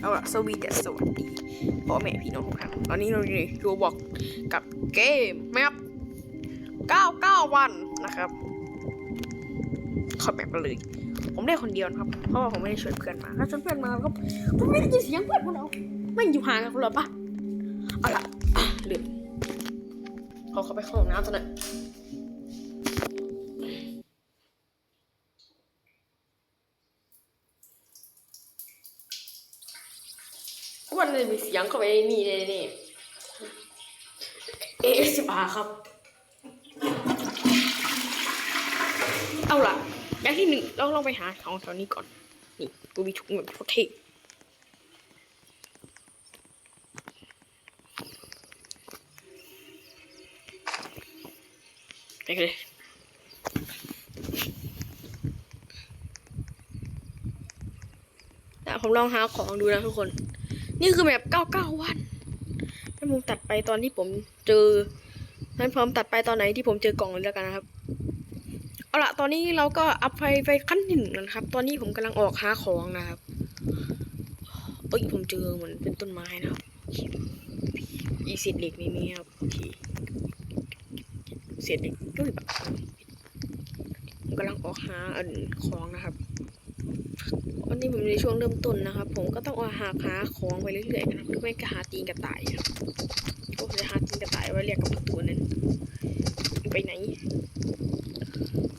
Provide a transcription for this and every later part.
เอาละสวีเดนสวัสดีพ่อแม่พี่น้องทุกท่านตอนนี้เราอยู่ในรูบอกกับเกมแมป99 วันนะครับข้าแมปกันเลย ผมได้คนเดียวนะครับ เพราะว่าผมไม่ได้ชวนเพื่อนมา ถ้าชวนเพื่อนมาก็ผมไม่ได้ยินเสียงเพื่อนผมเอาไม่อยู่ห่างกันคนละปะเอาละอะลืมเขาเข้าไปเข้าห้องน้ำซะหน่อย วันนี้มีเสียงเข้าไปในนี่เลยนี่เอสิบาครับ เอาล่ะอย่างที่หนึ่งเราลองไปหาของแถวนี้ก่อน นี่กูมีถุงแบบโคตรเท่ไปกันเลยผมลองหาของดูนะทุกคน นี่คือแบบ99วันถ้าผมตัดไปตอนที่ผมเจอนั้นผมตัดไปตอนไหนที่ผมเจอกล่องเลยแล้วกันนะครับ เอาละตอนนี้เราก็อัพไฟไปขั้นที่หนึ่งแล้วนะครับ ตอนนี้ผมกำลังออกหาของนะครับเอ้ยผมเจอเหมือนเป็นต้นไม้นะครับอีเศษเหล็กนี่นี่ครับโอเคเศษเหล็กด้วยแบบผมกำลังออกหาอันของนะครับ วันนี้ผมในช่วงเริ่มต้นนะครับ ผมก็ต้องออกหาหาของไปเรื่อยๆนะครับหรือไม่ก็หาตีนกระต่ายครับผมจะหาตีนกระต่ายไว้เรียกกับประตูนั้นไปไหน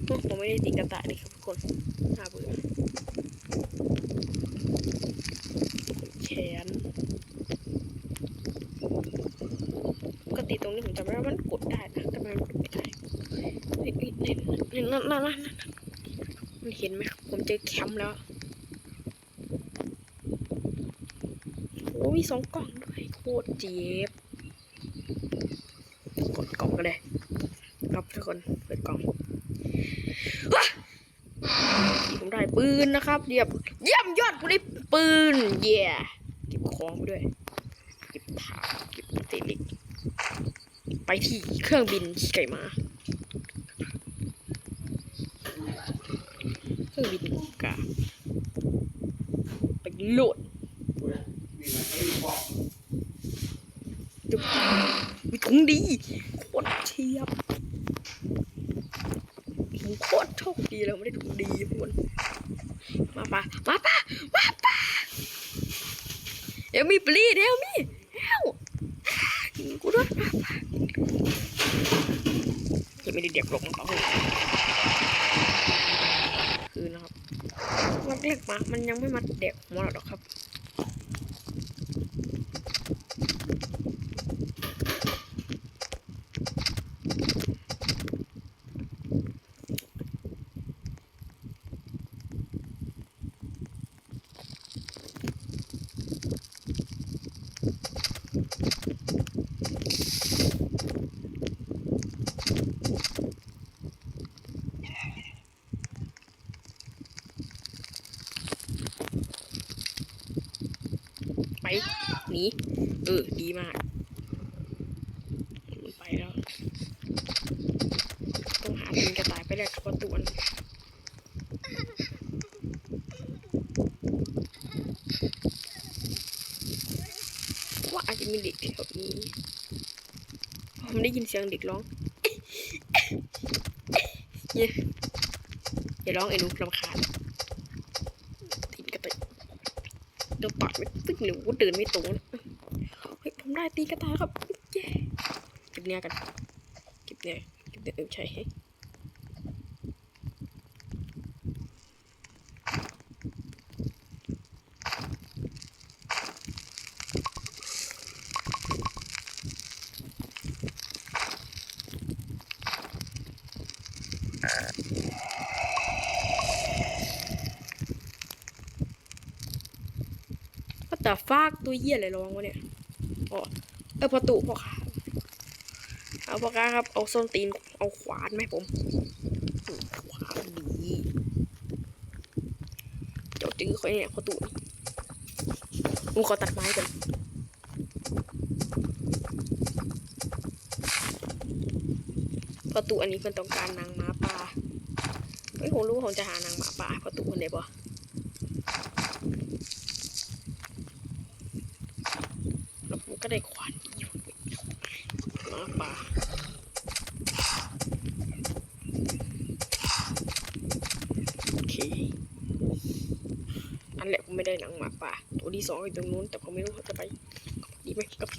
ผมไม่ได้ตีกระต่ายเลยครับทุกคนน่าเบื่อแขนปกติตรงนี้ผมจำไม่ได้ว่ามันกดได้นะแต่มันกดไม่ได้เฮ้ยเฮ้ยเห็นนั่นนั่นนั่นนั่นมันเห็นไหมครับผมเจอแคมป์แล้ว โอ้ มีสองกล่องด้วยโคตรเจ็บกดกล่องกันเลยครับทุกคนเปิดกล่องผมได้ปืนนะครับเรียบเยี่ยมยอดกูได้ปืนเย่เก็บของไปด้วยเก็บถาเก็บเตลิกไปที่เครื่องบินขี่ไก่มาเครื่องบินกาไปโหลด จุ๊บมีถุงดีโคตรเชียบผมโคตรโชคดีเลยไม่ได้ถูกดีทุกคนมาปะมาปะมาปะเอลมีปลีเอลมีเอลกูด้วยมาปะยังไม่ได้เด็กหลงต่อคือนะครับมันเรียกมา มันยังไม่มาเด็กหัวเราหรอกครับ ไปหนีเออดีมาก มันไปแล้ว ต้องหาลิงกระต่ายไปแลกกับประตูอันว่าอาจจะมีเด็กแถวนี้ ผมได้ยินเสียงเด็กร้องเนี่ยอย่าร้องไอ้นุรำคาญทิ้งกระต่าย เดินปัดไม่ตึ้งหรือว่าเดินไม่ตรงเฮ้ยผมได้ตีกระต่ายครับเย้เก็บเนื้อกัน เก็บเนื้อเก็บเนื้อเออใช่ แต่ฟากตัวเหี้ยอะไรร้องวะเนี่ยอ๋อเออประตูพ่อค้าเอาพ่อค้าครับเอาส้นตีนเอาขวานไหมผมขวานดีเดี๋ยวจื้อเขาเนี่ยประตูผมขอตัดไม้ก่อนประตูอันนี้เพิ่นต้องการนางหมาป่าเฮ้ยผมรู้ว่าผมจะหานางหมาป่าประตูคนไหนบ่ ก็ได้ขวานอยู่หมาป่าโอเค อันแหละผมไม่ได้หนังหมาป่า ตัวที่สองอยู่ตรงนู้น แต่ผมไม่รู้เขาจะไป ดีไหมกับ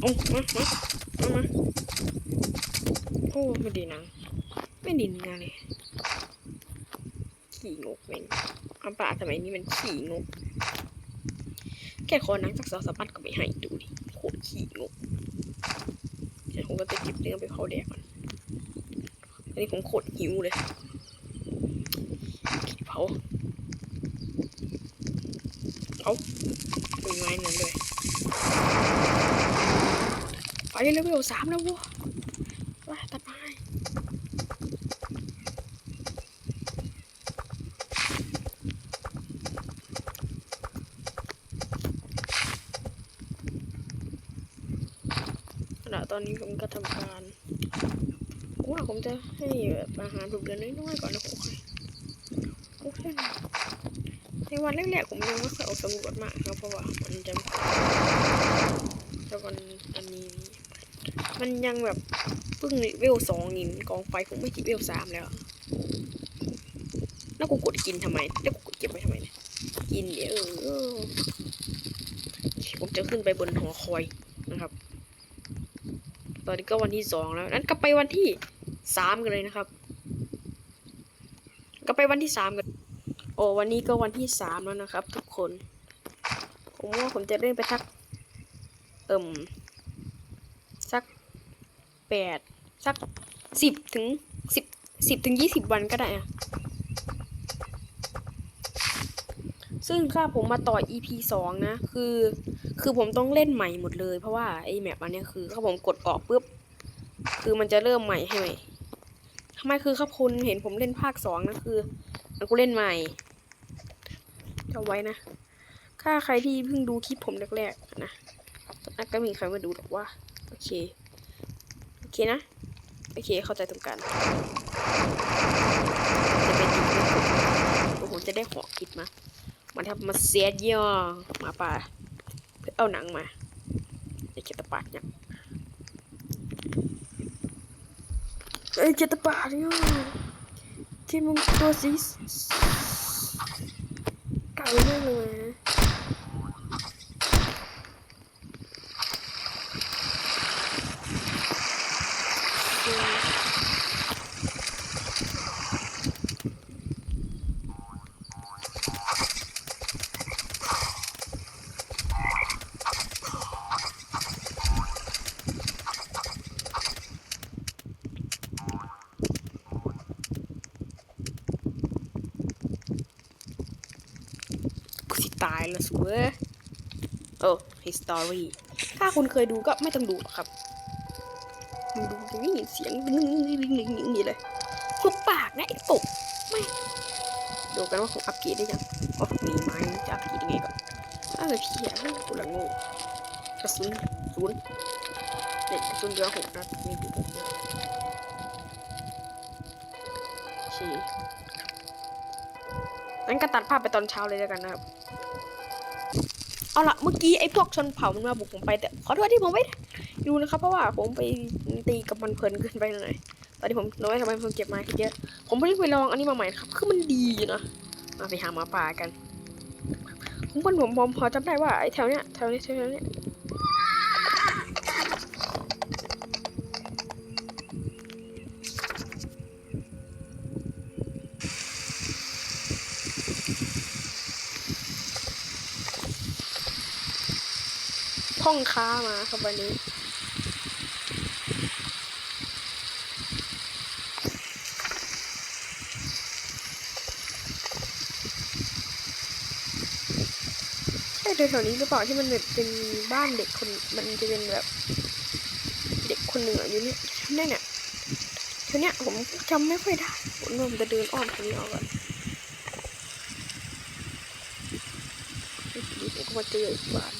เอามามามามาโอ้ไม่ดีหนัง ไม่ดีงานเลย ขี่งกเองหมาป่าสมัยนี้มันขี่งก แค่ขอนังสักสองสามปัดก็ไม่ให้ดูดิโคตรขี้งกเดี๋ยวผมก็จะเก็บเรื่องไปเผาแดกก่อนอันนี้ผมโคตรหิวเลยขี้เผา เอาเป็นไงนั่นเลยไปเลเวลสามแล้ววะไปตัดไม้ขณะตอนนี้ผมก็ทำการว่าผมจะให้แบบอาหารผมเดือนน้อยๆก่อนนะผมโอเค ในวันแรกๆผมยังไม่เคยออกสำรวจมากครับเพราะว่ามันจะแต่วันอันนี้ มันยังแบบเพิ่งเวลสองนินกองไฟผมไม่กี่เวลสามแล้วแล้วกูกดกินทำไมแล้วกูกดเก็บไว้ทำไมเนี่ยกินเดี๋ยวผมจะขึ้นไปบนหอคอยนะครับ ตอนนี้ก็วันที่สองแล้ว นั้นก็ไปวันที่สามกันเลยนะครับ ก็ไปวันที่สามกัน อ้วันนี้ก็วันที่สามแล้วนะครับ ทุกคน ผมว่าผมจะเล่นไปทัก เอิ่มสักแปดสักสิบถึงสิบสิบถึงยี่สิบวันก็ได้อะซึ่งถ้าผมมาต่อ EP สองนะ คือ คือผมต้องเล่นใหม่หมดเลย เพราะว่าไอ้แมปอันนี้คือถ้าผมกดออกปุ๊บ คือมันจะเริ่มใหม่ให้ใหม่ทำไมคือครับคุณเห็นผมเล่นภาคสองนะคือ มันกูเล่นใหม่ เอาไว้นะ ถ้าใครที่เพิ่งดูคลิปผมแรกๆนะตอนนั้นก็มีใครมาดูหรอกว่า โอเค โอเคนะ โอเคเข้าใจตรงกัน จะเป็นอีกโอ้โหจะได้หอกคิดมามันทำมาเสียดย่อมาป่าเพื่อเอาหนังมาไอ้เจตปาดเนี่ยไอ้เจตปาดเนี่ยที่มึงตัวสี เก่าเรื่องเลยนะเออ กูสิ ตายล้วสวยโอ้ history ถ้าคุณเคยดูก็ไม่ต้องดูหรอกครับมึงดูจะได้ยินเสียงดึงดึงดึงดึงดึงดึงนี่เลยหุบปากนะไอ้ตบไม่ดูกันว่าผมอัปเกรดได้ยังว่าผมมีไม้จะอัปเกรดยังไงก่อนอะไรเพี้ยกูละโง่กระสุนศูนย์เด็กกระสุนเรือหกนัดมีดูหกนัดชี้งั้นก็ตัดภาพไปตอนเช้าเลยแล้วกันนะครับ เอาละเมื่อกี้ไอ้พวกชนเผ่ามันมาบุกผมไปแต่ขอโทษที่ผมไม่ดูนะครับ เพราะว่าผมไปตีกับมันเพลินเกินไปหน่อยตอนที่ผมน้อยทำไมผมเก็บมาเยอะผมเพิ่งไปลองอันนี้มาใหม่นะครับคือมันดีนะมาไปหาหมาป่ากันผมเพิ่นผมผมพอจำได้ว่าไอ้แถวเนี้ยแถวนี้แถวเนี้ย องค้ามาครับวันนี้ ใช่แถวๆนี้หรือเปล่าที่มันแบบเป็นบ้านเด็กคนมันจะเป็นแบบ เด็กคนหนึ่งออยู่เนี่ยนั่นเนี่ยทีเนี้ยผมจำไม่ค่อยได้ผมผมจะเดินอ้อมตรงนี้เอาก่อนมาเจออีกบ้าน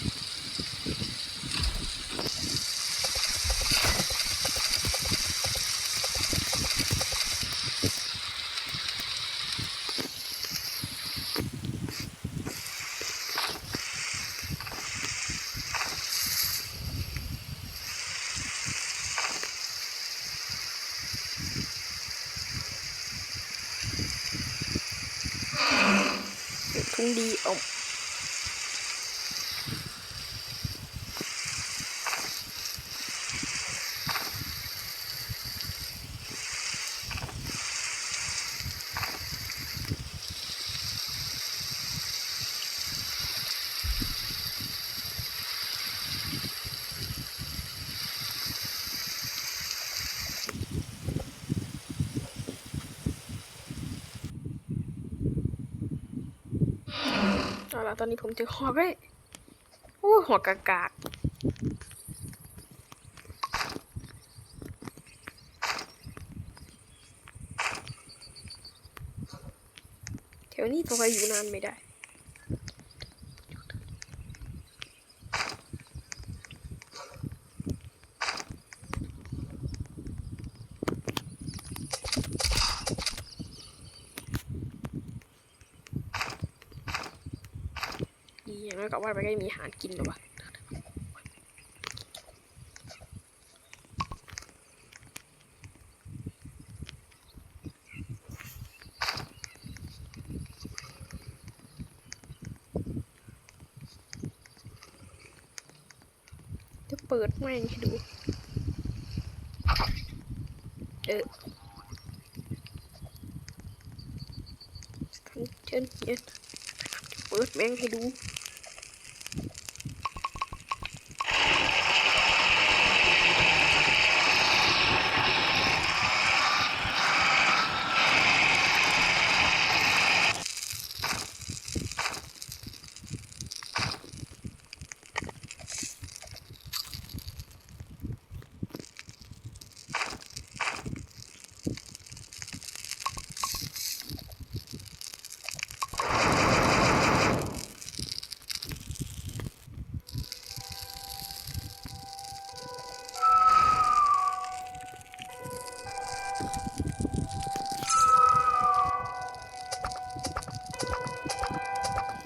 ทั้งดีออกเอาละ ตอนนี้ผมเจอหอกเลยโอ้หัวกากาแถวนี้ตัวไปอยู่นานไม่ได้ อย่างน้อยก็ว่าไปก็มีอาหารกินหรอวะจะเปิดแม่งให้ดู เออทั้งเช่นเย็นเปิดแม่งให้ดู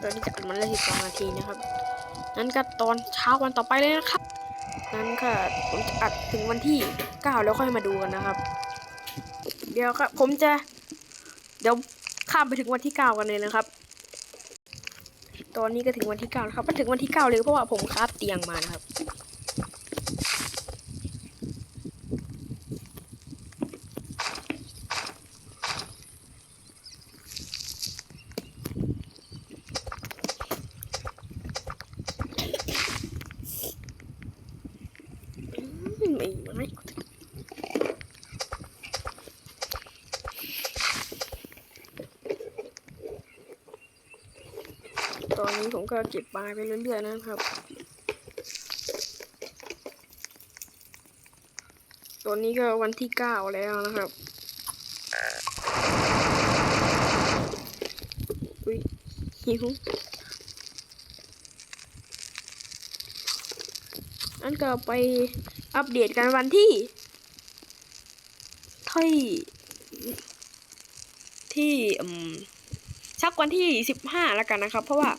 ตอนที่จะอัดมันเลยสิบสองนาทีนะครับนั้นก็ตอนเช้าวันต่อไปเลยนะครับ นั้นก็ผมจะอัดถึงวันที่เก้าแล้วค่อยมาดูกันนะครับ เดี๋ยวครับ ผมจะ เดี๋ยวข้ามไปถึงวันที่เก้ากันเลยนะครับ ตอนนี้ก็ถึงวันที่เก้าแล้วครับมันถึงวันที่เก้าเลยเพราะว่าผมคาบเตียงมานะครับ ไม่ไม่ไม่ตอ นนี้ผมก็เก็บปลาไปเรื่อยๆนะครับตอนนี้ก็วันที่เก้าแล้วนะครับอุ้ยหิวนั่นก็ไปอัปเดตกันวันที่ที่ที่อืมชักวันที่สิบห้าแล้วกันนะครับ เพราะว่า